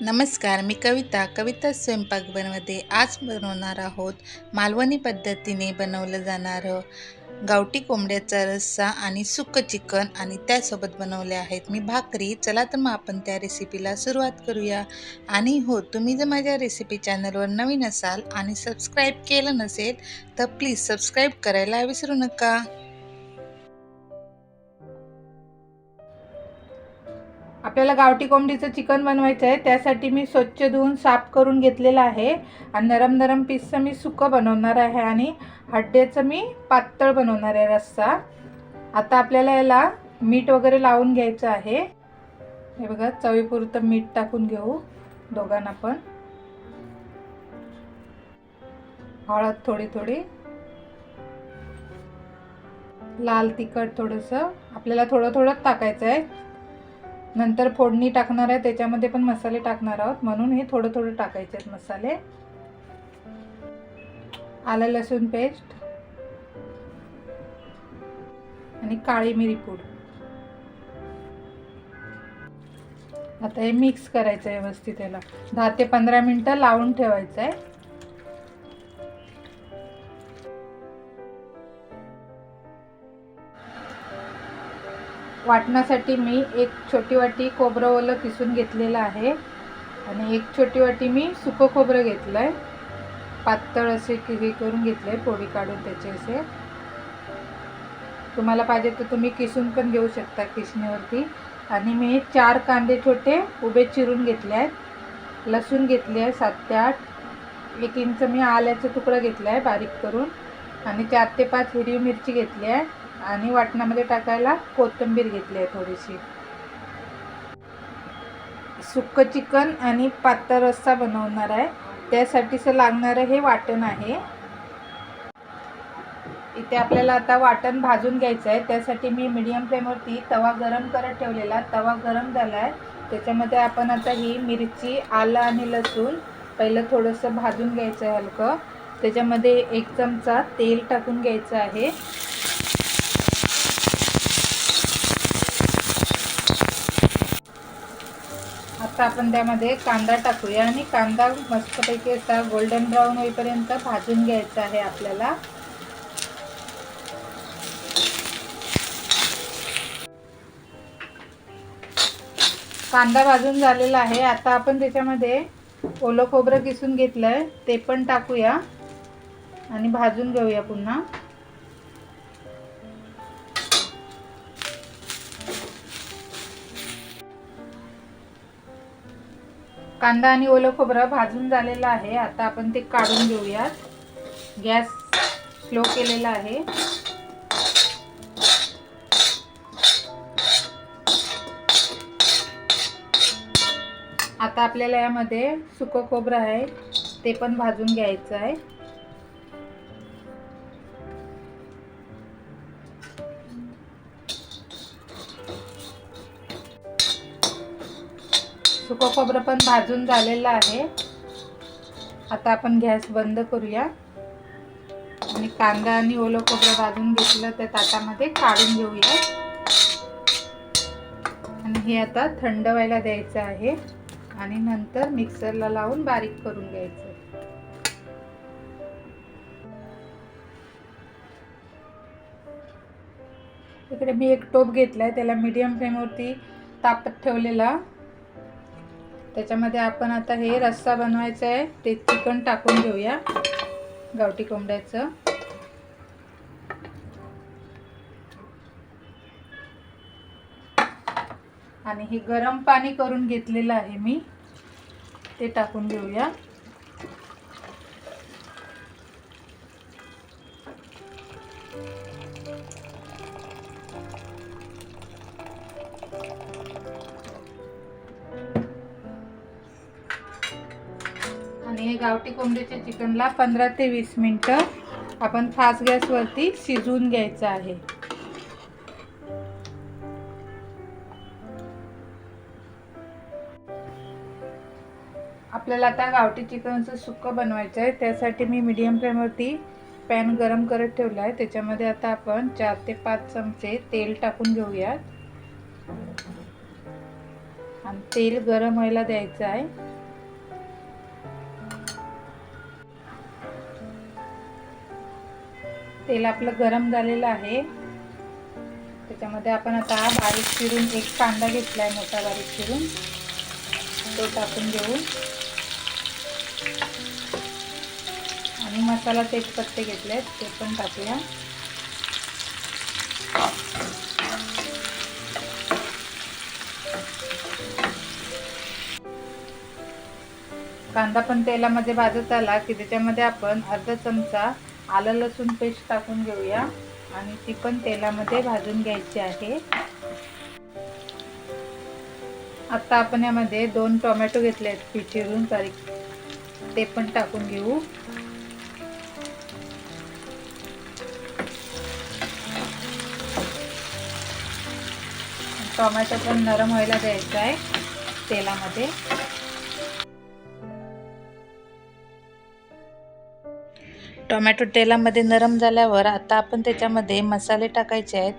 नमस्कार मी कविता. कविता स्वयंपाक बनवते. आज बनवणार आहोत मालवणी पद्धतीने बनवलं जाणारं गावठी कोंबड्याचा रस्सा आणि सुक चिकन आणि त्यासोबत बनवले आहेत मी भाकरी. चला तर मग आपण त्या रेसिपीला सुरुवात करूया. आणि हो तुम्ही जर माझ्या रेसिपी चॅनलवर नवीन असाल आणि सबस्क्राईब केलं नसेल तर प्लीज सबस्क्राईब करायला विसरू नका. आपल्याला गावठी कोंबडीचं चिकन बनवायचं आहे त्यासाठी मी स्वच्छ धुवून साफ करून घेतलेलं आहे. आणि नरम नरम पीसचं मी सुकं बनवणार आहे आणि हड्ड्याचं मी पातळ बनवणार आहे रस्सा. आता आपल्याला याला मीठ वगैरे लावून घ्यायचं आहे. हे बघा चवीपुरतं मीठ टाकून घेऊ दोघांना पण. हळद थोडी थोडी. लाल तिखट थोडंसं. आपल्याला थोडं थोडं टाकायचं आहे. नंतर फोडणी टाकणार आहे त्याच्यामध्ये पण मसाले टाकणार आहोत. म्हणून हे थोडं थोडं टाकायचे आहेत मसाले. आलं लसूण पेस्ट. आणि काळी मिरी पूड. आता हे मिक्स करायचं आहे व्यवस्थित याला. दहा ते पंधरा मिनटं लावून ठेवायचं आहे. वाटण्यासाठी मी एक छोटी वाटी खोबरं ओलं किसून घेतलेलं आहे. आणि एक छोटी वाटी मी सुकं खोबरं घेतलं आहे पातळ असे कि हे करून घेतले आहे पोळी काढून त्याचे असे. तुम्हाला पाहिजे तर तुम्ही किसून पण घेऊ शकता किसणीवरती. आणि मी चार कांदे छोटे उभे चिरून घेतले आहेत. लसूण घेतले आहे सात ते आठ. एक इंच मी आल्याचा तुकडा घेतला आहे बारीक करून. आणि चार ते पाच हिरवी मिरची घेतली आहे. आणि वाटणामध्ये टाकायला कोथिंबीर घेतली आहे थोडीशी. सुक्क चिकन आणि पातळ रस्सा बनवणार आहे. त्यासाठीचं लागणारं हे वाटण आहे. इथे आपल्याला आता वाटण भाजून घ्यायचं आहे. त्यासाठी मी मीडियम फ्लेमवरती तवा गरम करत ठेवलेला तवा गरम झाला आहे त्याच्यामध्ये आपण आता ही मिरची आलं आणि लसूण पहिलं थोडंसं भाजून घ्यायचं आहे हलकं. त्याच्यामध्ये एक चमचा तेल टाकून घ्यायचं आहे. आता आपण त्यामध्ये कांदा टाकूया आणि कांदा मस्तपैकी असा गोल्डन ब्राऊन होईपर्यंत भाजून घ्यायचा आहे आपल्याला. कांदा भाजून झालेला आहे. आता आपण त्याच्यामध्ये ओलं खोबरं किसून घेतलं आहे ते पण टाकूया आणि भाजून घेऊया पुन्हा. कांदा आणि ओलं खोबरं भाजून झालेलं आहे. आता आपण ते काढून घेऊयात. गॅस स्लो केलेला आहे. आता आपल्याला यामध्ये सुकं खोबरं आहे ते पण भाजून घ्यायचं आहे. सुकं खोबरं पण भाजून झालेलं आहे. आता आपण गॅस बंद करूया. आणि कांदा आणि ओलं खोबरं भाजून घेतलं त्या ताटामध्ये काढून घेऊया. आणि हे आता थंड व्हायला द्यायचं आहे. आणि नंतर मिक्सरला लावून बारीक करून घ्यायचं. इकडे मी एक टोप घेतलाय त्याला मीडियम फ्लेमवरती तापत ठेवलेला. त्याच्यामध्ये आपण आता हे रस्सा बनवायचा आहे. ते चिकन टाकून घेऊया. गावठी कोंबड्याचं. आणि हे गरम पाणी करून घेतलेलं आहे मी. ते टाकून घेऊया. आणि हे गावठी कोंबडीच्या चिकनला पंधरा ते वीस मिनटं आपण फास्ट गॅसवरती शिजवून घ्यायचं आहे. आपल्याला आता गावठी चिकनचं सुक्कं बनवायचं आहे. त्यासाठी मी मीडियम फ्लेमवरती पॅन गरम करत ठेवला आहे. त्याच्यामध्ये आता आपण चार ते पाच चमचे तेल टाकून घेऊयात. आणि तेल गरम व्हायला द्यायचं आहे. तेल आपलं गरम झालेलं आहे. त्याच्यामध्ये आपण आता बारीक चिरून एक कांदा घेतलाय मोठा बारीक चिरून. तो टाकून घेऊ. आणि मसाला तेजपत्ते घेतलेत ते पण टाकूया. कांदा पण तेलामध्ये भाजत आला की त्याच्यामध्ये आपण अर्धा चमचा आलं लसूण पेस्ट टाकून घेऊया. आणि ती पण तेलामध्ये भाजून घ्यायची आहे. आता आपण यामध्ये दोन टोमॅटो घेतले आहेत पिठिरून बारीक ते पण टाकून घेऊ. टोमॅटो पण नरम व्हायला द्यायचा आहे तेलामध्ये. टोमॅटो तेलामध्ये नरम झाल्यावर आता आपण त्याच्यामध्ये मसाले टाकायचे आहेत.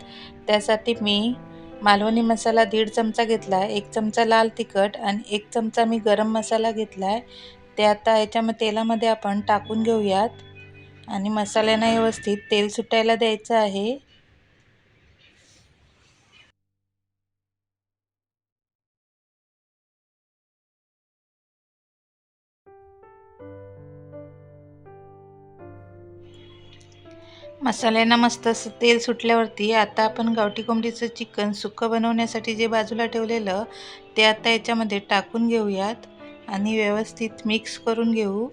त्यासाठी मी मालवणी मसाला दीड चमचा घेतला आहे एक चमचा लाल तिखट आणि एक चमचा मी गरम मसाला घेतला आहे. ते आता याच्यामध्ये तेलामध्ये आपण टाकून घेऊयात. आणि मसाल्यांना व्यवस्थित तेल सुटायला द्यायचं आहे. मसाल्यांना मस्त असं तेल सुटल्यावरती आता आपण गावठी कोंबडीचं चिकन सुक्कं बनवण्यासाठी जे बाजूला ठेवलेलं ते आता याच्यामध्ये टाकून घेऊयात आणि व्यवस्थित मिक्स करून घेऊ.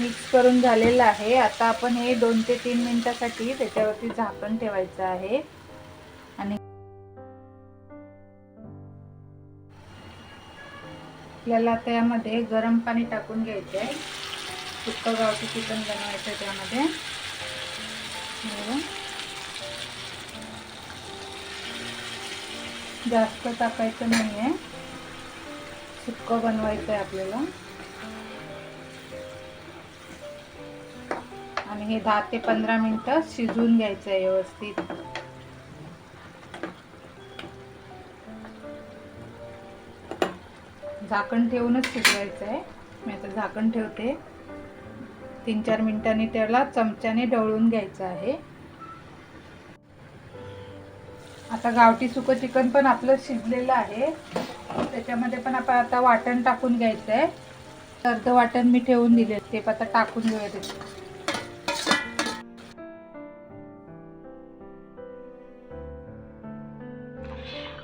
मिक्स करून झालेलं आहे. आता आपण हे दोन ते तीन मिनटासाठी त्याच्यावरती झाकण ठेवायचं आहे. आपल्याला त्यामध्ये गरम पाणी टाकून घ्यायचं आहे सुक्क गावठी चिकन बनवायचं आहे त्यामध्ये जास्त टाकायचं नाही आहे सुक्क बनवायचं आहे आपल्याला. आणि हे दहा ते पंधरा मिनटं शिजवून घ्यायचं आहे व्यवस्थित. झाकण ठेवूनच शिजवायचं आहे. मी आता झाकण ठेवते. तीन चार मिनिटांनी त्याला चमच्याने ढवळून घ्यायचं आहे. आता गावठी सुकं चिकन पण आपलं शिजलेलं आहे. त्याच्यामध्ये पण आपण आता वाटण टाकून घ्यायचं आहे. अर्ध वाटण मी ठेवून दिले ते पण आता टाकून घेऊया त्याच्यात.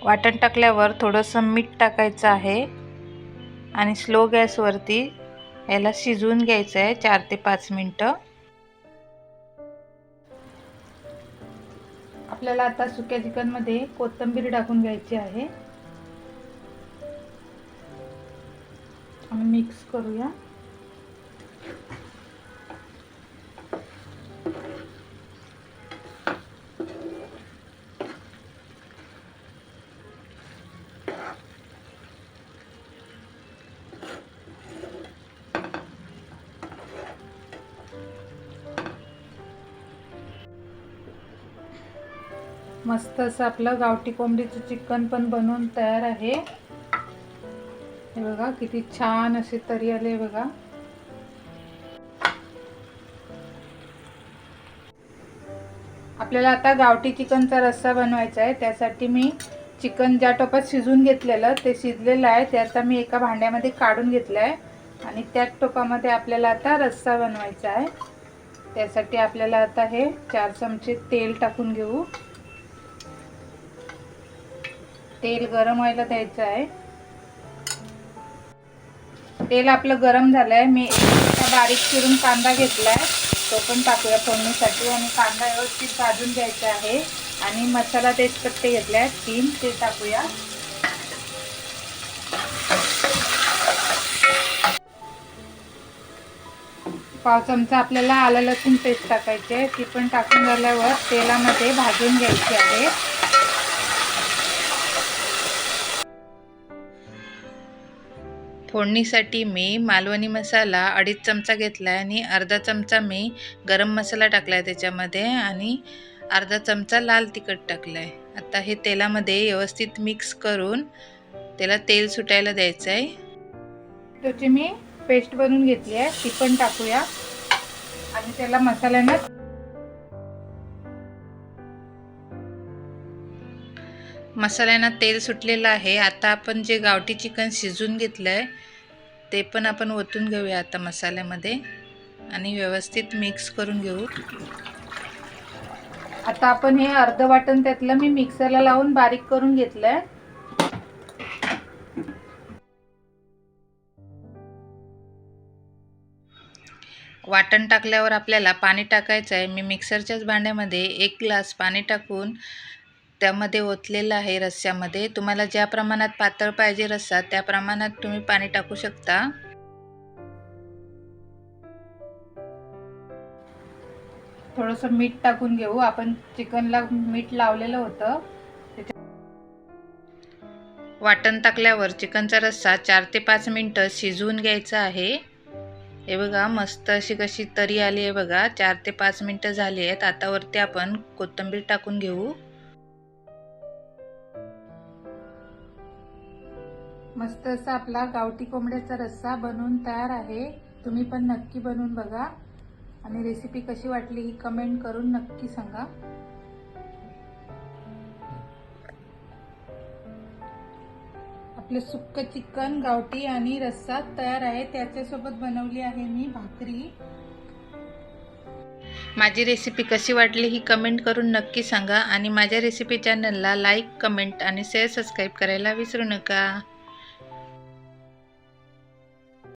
वाटण टाकल्यावर थोडंसं मीठ टाकायचं आहे. आणि स्लो गॅसवरती याला शिजवून घ्यायचं आहे चार ते पाच मिनटं. आपल्याला आता सुक्या चिकनमध्ये कोथिंबीर टाकून घ्यायची आहे. मिक्स करूया. मस्त असं आपलं गावठी कोंबडीचं चिकन पण बनवून तयार आहे. हे बघा किती छान असे तरी आले बघा. आपल्याला आता गावठी चिकनचा रस्सा बनवायचा आहे. त्यासाठी मी चिकन ज्या टोपात शिजून घेतलेलं ते शिजलेलं आहे. ते आता मी एका भांड्यामध्ये काढून घेतलं आहे आणि त्याच टोपामध्ये आपल्याला आता रस्सा बनवायचा आहे. त्यासाठी आपल्याला आता हे चार चमचे तेल टाकून घेऊ. तेल गरम व्हायला द्यायचं आहे. तेल आपलं गरम झालंय. मी बारीक चिरून कांदा घेतलाय. तो पण टाकूया फोडणीसाठी आणि कांदा व्यवस्थित भाजून घ्यायचा आहे. आणि मसाला तेजपत्ते घेतलाय. तीन ते टाकूया. पाव चमचा आपल्याला आलं लसूण पेस्ट टाकायची आहे. ती पण टाकून झाल्यावर तेलामध्ये भाजून घ्यायची आहे. फोडणीसाठी मी मालवणी मसाला अडीच चमचा घेतला आहे आणि अर्धा चमचा मी गरम मसाला टाकला आहे त्याच्यामध्ये आणि अर्धा चमचा लाल तिखट टाकलं आहे आता हे तेलामध्ये व्यवस्थित मिक्स करून त्याला तेल सुटायला द्यायचं आहे त्याची मी पेस्ट बनवून घेतली आहे ती पण टाकूया. आणि त्याला मसाल्यानं मसाल्यांना तेल सुटलेलं आहे. आता आपण जे गावठी चिकन शिजून घेतलं आहे ते पण आपण ओतून घेऊया आता मसाल्यामध्ये आणि व्यवस्थित मिक्स करून घेऊ. आता आपण हे अर्ध वाटण त्यातलं मी मिक्सरला लावून बारीक करून घेतलं आहे वाटण टाकल्यावर आपल्याला पाणी टाकायचं आहे मी मिक्सरच्याच भांड्यामध्ये एक ग्लास पाणी टाकून त्यामध्ये ओतलेलं आहे रस्स्यामध्ये तुम्हाला ज्या प्रमाणात पातळ पाहिजे रस्सा त्या प्रमाणात तुम्ही पाणी टाकू शकता. थोडंसं मीठ टाकून घेऊ. आपण चिकनला मीठ लावलेलं होतं. वाटण टाकल्यावर चिकनचा रस्सा चार ते पाच मिनटं शिजवून घ्यायचा आहे. हे बघा मस्त अशी कशी तरी आली आहे बघा. चार ते पाच मिनटं झाली आहेत. आता वरती आपण कोथिंबीर टाकून घेऊ. मस्त असा आपला गावठी कोंबड्याचा रस्सा बनवून तयार आहे. तुम्ही पण नक्की बनवून बघा. आणि रेसिपी कशी वाटली ही कमेंट करून नक्की सांगा. आपलं सुक्क चिकन गावठी आणि रस्सा तयार आहे. त्याच्यासोबत बनवली आहे मी भाकरी. माझी रेसिपी कशी वाटली ही कमेंट करून नक्की सांगा. आणि माझ्या रेसिपी चॅनलला लाईक कमेंट आणि शेअर सबस्क्राईब करायला विसरू नका.